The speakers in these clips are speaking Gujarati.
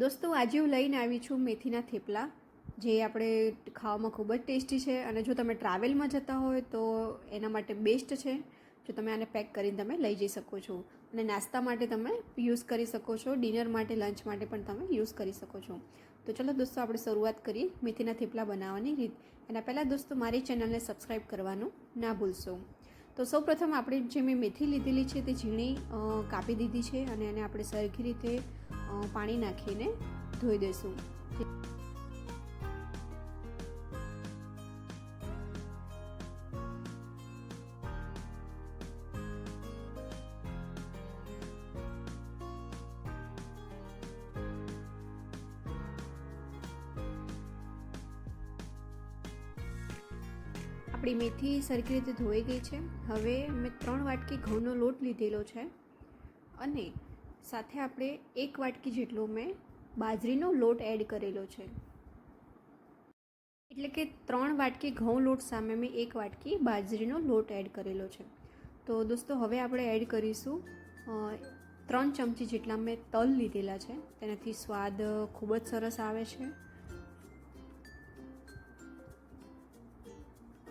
દોસ્તો, આજે હું લઈને આવી છું મેથીના થેપલા, જે આપણે ખાવામાં ખૂબ જ ટેસ્ટી છે અને જો તમે ટ્રાવેલમાં જતા હોય તો એના માટે બેસ્ટ છે. જો તમે આને પેક કરીને તમે લઈ જઈ શકો છો. અને નાસ્તા માટે તમે યુઝ કરી શકો છો, ડિનર માટે, લંચ માટે પણ તમે યુઝ કરી શકો છો. તો ચલો દોસ્તો, આપણે શરૂઆત કરીએ મેથીના થેપલા બનાવવાની રીત. એના પહેલાં દોસ્તો, મારી ચેનલને સબસ્ક્રાઈબ કરવાનું ના ભૂલશો. તો સૌપ્રથમ આપણે જે મેં મેથી લીધેલી છે તે ઝીણી કાપી દીધી છે અને એને આપણે સરખી રીતે પાણી નાખીને ધોઈ દઈશું. આપણી મેથી સરખી રીતે ધોઈ ગઈ છે. હવે મેં ત્રણ વાટકી ઘઉંનો લોટ લીધેલો છે. અને સાથે આપણે એક વાટકી જેટલો મેં બાજરીનો લોટ એડ કરેલો છે. એટલે કે ત્રણ વાટકી ઘઉં લોટ સામે મેં એક વાટકી બાજરીનો લોટ એડ કરેલો છે. તો દોસ્તો, હવે આપણે એડ કરીશું ત્રણ ચમચી જેટલા મેં તલ લીધેલા છે. તેનાથી સ્વાદ ખૂબ જ સરસ આવે છે.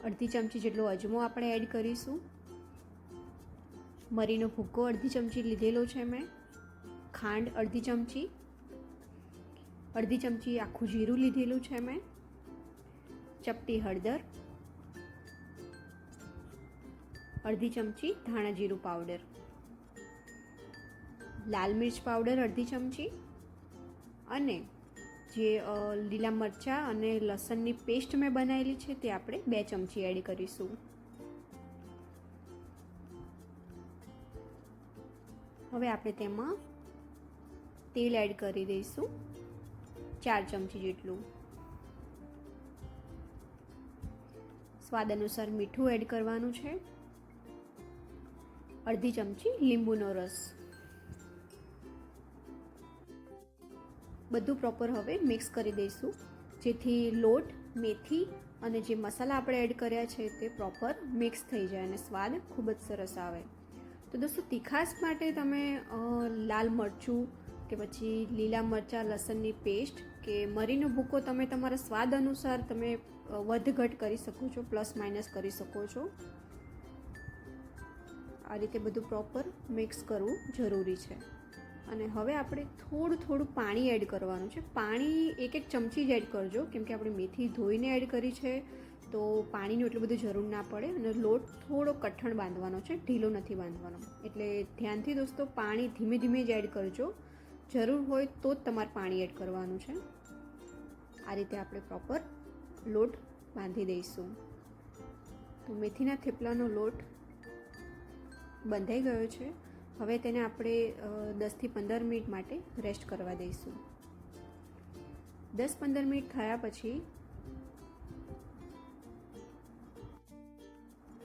અડધી ચમચી જેટલો અજમો આપણે એડ કરીશું. મરીનો ભૂક્કો અડધી ચમચી લીધેલો છે મેં. ખાંડ અડધી ચમચી અડધી ચમચી આખું જીરું લીધેલું છે મેં, ચપટી હળદર, અડધી ચમચી ધાણા જીરું પાવડર, લાલ મિર્ચ પાવડર અડધી ચમચી અને જે લીલા મરચાં અને લસણની પેસ્ટ મેં બનાવેલી છે તે આપણે બે ચમચી એડ કરીશું. હવે આપણે તેમાં તેલ એડ કરી દઈશું. ચાર ચમચી જેટલું. સ્વાદ અનુસાર મીઠું એડ કરવાનું છે. અડધી ચમચી લીંબુનો રસ. બધું પ્રોપર હવે મિક્સ કરી દઈશું. જેથી લોટ, મેથી અને જે મસાલા આપણે એડ કર્યા છે તે પ્રોપર મિક્સ થઈ જાય અને સ્વાદ ખૂબ જ સરસ આવે. તો દોસ્તો તીખાસ માટે તમે લાલ મરચું કે પછી લીલા મરચાં, લસણની પેસ્ટ કે મરીનો ભૂકો તમે તમારા સ્વાદ અનુસાર તમે વધઘટ કરી શકો છો પ્લસ માઇનસ કરી શકો છો. આ રીતે બધું પ્રોપર મિક્સ કરવું જરૂરી છે. અને હવે આપણે થોડું થોડું પાણી એડ કરવાનું છે. પાણી એક એક ચમચી જ એડ કરજો, કેમ કે આપણે મેથી ધોઈને એડ કરી છે, તો પાણીનું એટલું બધું જરૂર ના પડે. અને લોટ થોડો કઠણ બાંધવાનો છે, ઢીલો નથી બાંધવાનો. એટલે ધ્યાનથી દોસ્તો, પાણી ધીમે ધીમે જ એડ કરજો. જરૂર હોય તો જ તમારે પાણી એડ કરવાનું છે. આ રીતે આપણે પ્રોપર લોટ બાંધી દઈશું. તો મેથીના થેપલાનો લોટ બંધાઈ ગયો છે. હવે તેને આપણે દસથી પંદર મિનિટ માટે રેસ્ટ કરવા દઈશું. દસ પંદર મિનિટ થયા પછી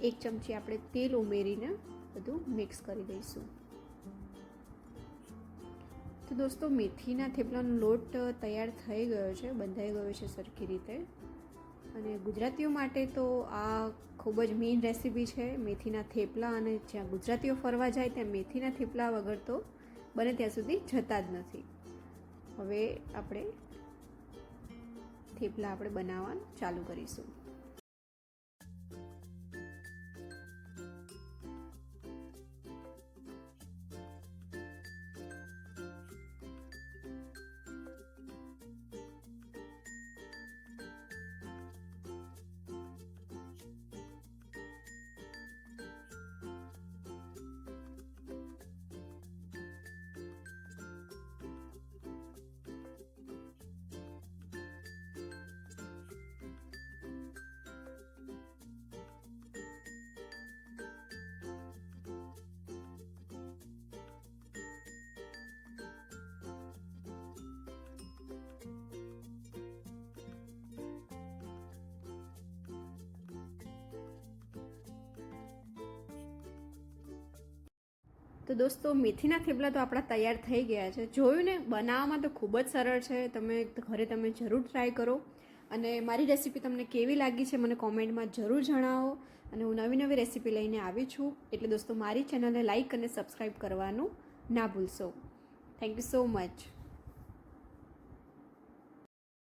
એક ચમચી આપણે તેલ ઉમેરીને બધું મિક્સ કરી દઈશું. તો દોસ્તો, મેથીના થેપલાનો લોટ તૈયાર થઈ ગયો છે, બંધાઈ ગયો છે સરખી રીતે. અને ગુજરાતીઓ માટે તો આ ખૂબ જ મેઇન રેસીપી છે, મેથીના થેપલા. અને જ્યાં ગુજરાતીઓ ફરવા જાય, ત્યાં મેથીના થેપલા વગર તો બને ત્યાં સુધી જતા જ નથી. હવે આપણે થેપલા આપણે બનાવવાનું ચાલુ કરીશું. તો દોસ્તો, મેથીના થેપલા તો આપણા તૈયાર થઈ ગયા છે. જોયું ને? બનાવવામાં તો ખૂબ જ સરળ છે. તમે ઘરે તમે જરૂર ટ્રાય કરો. અને મારી રેસીપી તમને કેવી લાગી છે મને કોમેન્ટમાં જરૂર જણાવો. અને હું નવી નવી રેસીપી લઈને આવી છું. એટલે દોસ્તો, મારી ચેનલને લાઇક અને સબસ્ક્રાઈબ કરવાનું ના ભૂલશો. Thank you so much